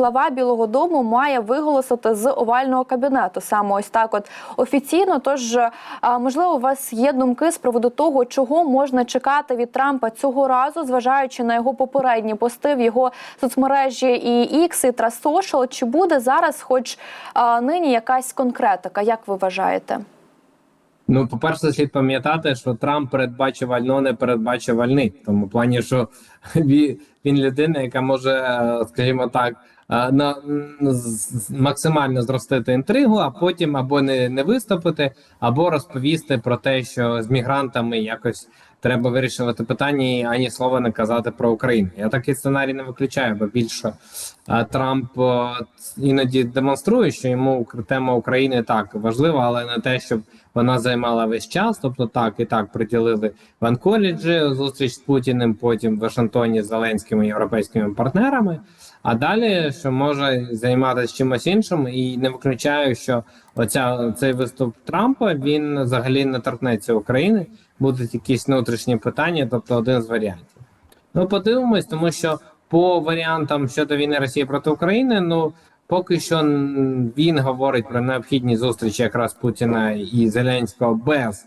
Глава Білого Дому має виголосити з овального кабінету саме ось так, от офіційно. Тож е, можливо, у вас є думки з приводу того, чого можна чекати від Трампа цього разу, зважаючи на його попередні пости в його соцмережі і X, і Trust Чи буде зараз, хоч нині, якась конкретика? Як ви вважаєте? Ну, по-перше, слід пам'ятати, що Трамп передбачувально не передбачувальний. В тому плані, що він, він людина, яка може, е, скажімо так, е, на максимально зростити інтригу, а потім або не, не виступити, або розповісти про те, що з мігрантами якось треба вирішувати питання і ані слова не казати про Україну. Я такий сценарій не виключаю, бо більше е, Трамп е, іноді демонструє, що йому тема України так важлива, але не те, щоб вона займала весь час. Тобто, так і так приділили в Анколіджі зустріч з Путіним, потім в Вашингтоні з Зеленськими європейськими партнерами. А далі що може займатися чимось іншим, і не виключаю, що оця цей виступ Трампа він взагалі не торкнеться України. Будуть якісь внутрішні питання, тобто один з варіантів. Ну, подивимось, тому що по варіантам щодо війни Росії проти України, ну поки що він говорить про необхідні зустрічі якраз Путіна і Зеленського без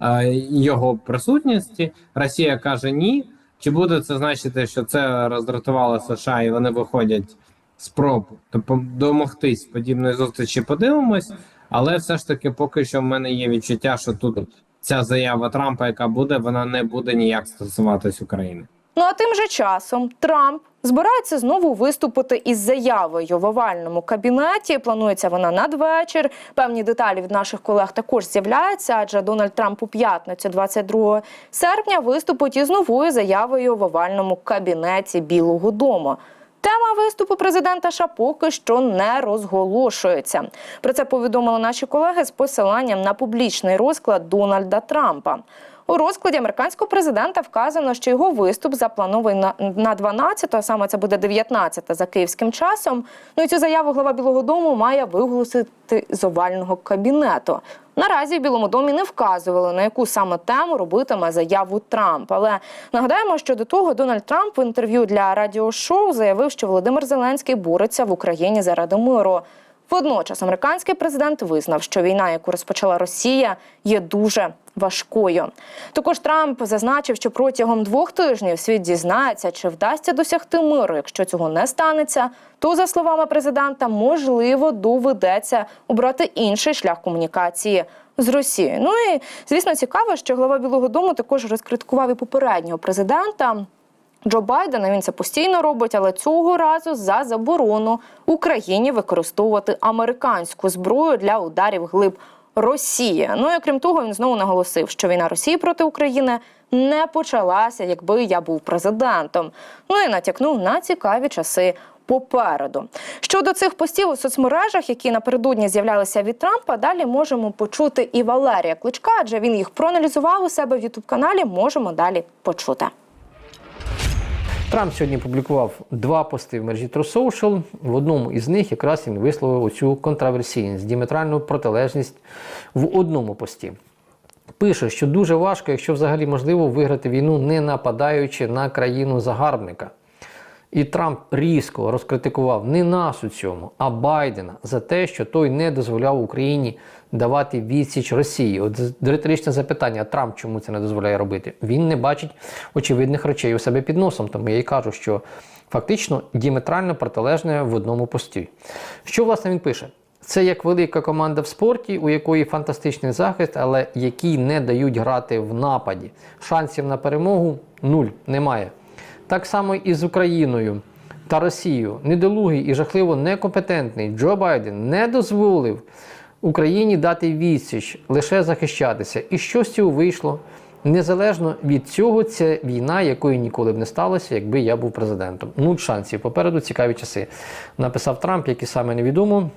е, його присутності. Росія каже ні. Чи буде це значити, що це роздратувало США і вони виходять спроб тобто домогтись подібної зустрічі? Подивимось, але все ж таки, поки що в мене є відчуття, що тут ця заява Трампа, яка буде, вона не буде ніяк стосуватись України. Ну а тим же часом Трамп збирається знову виступити із заявою в овальному кабінеті. Планується вона надвечір. Певні деталі від наших колег також з'являються, адже Дональд Трамп у п'ятницю, 22 серпня, виступить із новою заявою в овальному кабінеті Білого Дому. Тема виступу президента США поки що не розголошується. Про це повідомили наші колеги з посиланням на публічний розклад Дональда Трампа. У розкладі американського президента вказано, що його виступ запланований на, на 12, а саме це буде 19 за київським часом. Ну і цю заяву глава Білого Дому має виголосити з овального кабінету. Наразі в Білому домі не вказували на яку саме тему робитиме заяву Трамп. Але нагадаємо, що до того Дональд Трамп в інтерв'ю для радіошоу заявив, що Володимир Зеленський бореться в Україні заради миру. Водночас американський президент визнав, що війна, яку розпочала Росія, є дуже важкою. Також Трамп зазначив, що протягом двох тижнів світ дізнається, чи вдасться досягти миру. Якщо цього не станеться, то за словами президента, можливо, доведеться обрати інший шлях комунікації. З Росією. Ну і звісно, цікаво, що глава Білого Дому також розкриткував і попереднього президента Джо Байдена він це постійно робить, але цього разу за заборону Україні використовувати американську зброю для ударів глиб Росії. Ну і окрім того, він знову наголосив, що війна Росії проти України не почалася, якби я був президентом. Ну і натякнув на цікаві часи. Попереду щодо цих постів у соцмережах, які напередодні з'являлися від Трампа, далі можемо почути і Валерія Кличка, адже він їх проаналізував у себе в Ютуб каналі. Можемо далі почути. Трамп сьогодні публікував два пости в мережі True Social. В одному із них якраз він висловив оцю контраверсійність, діаметральну протилежність в одному пості. Пише, що дуже важко, якщо взагалі можливо виграти війну, не нападаючи на країну загарбника. І Трамп різко розкритикував не нас у цьому, а Байдена за те, що той не дозволяв Україні давати відсіч Росії. От риторичне запитання: Трамп чому це не дозволяє робити? Він не бачить очевидних речей у себе під носом. Тому я й кажу, що фактично діаметрально протилежне в одному пості. Що власне він пише? Це як велика команда в спорті, у якої фантастичний захист, але які не дають грати в нападі. Шансів на перемогу нуль немає. Так само і з Україною та Росією. Недолугий і жахливо некомпетентний Джо Байден не дозволив Україні дати відсіч, лише захищатися. І що з цього вийшло? Незалежно від цього, це війна, якої ніколи б не сталося, якби я був президентом. Нуль шансів. Попереду цікаві часи. Написав Трамп, які саме невідомо.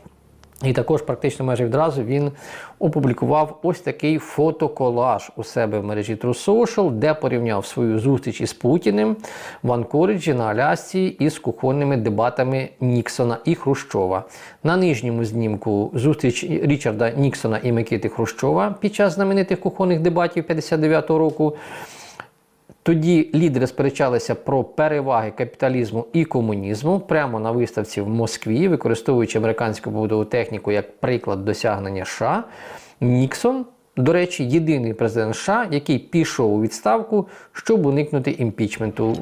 І також практично майже відразу він опублікував ось такий фотоколаж у себе в мережі True Social, де порівняв свою зустріч із Путіним в Анкориджі на Алясці із кухонними дебатами Ніксона і Хрущова. На нижньому знімку зустріч Річарда Ніксона і Микити Хрущова під час знаменитих кухонних дебатів 59-го року. Тоді лідери сперечалися про переваги капіталізму і комунізму прямо на виставці в Москві, використовуючи американську побудову техніку як приклад досягнення США. Ніксон, до речі, єдиний президент США, який пішов у відставку, щоб уникнути імпічменту.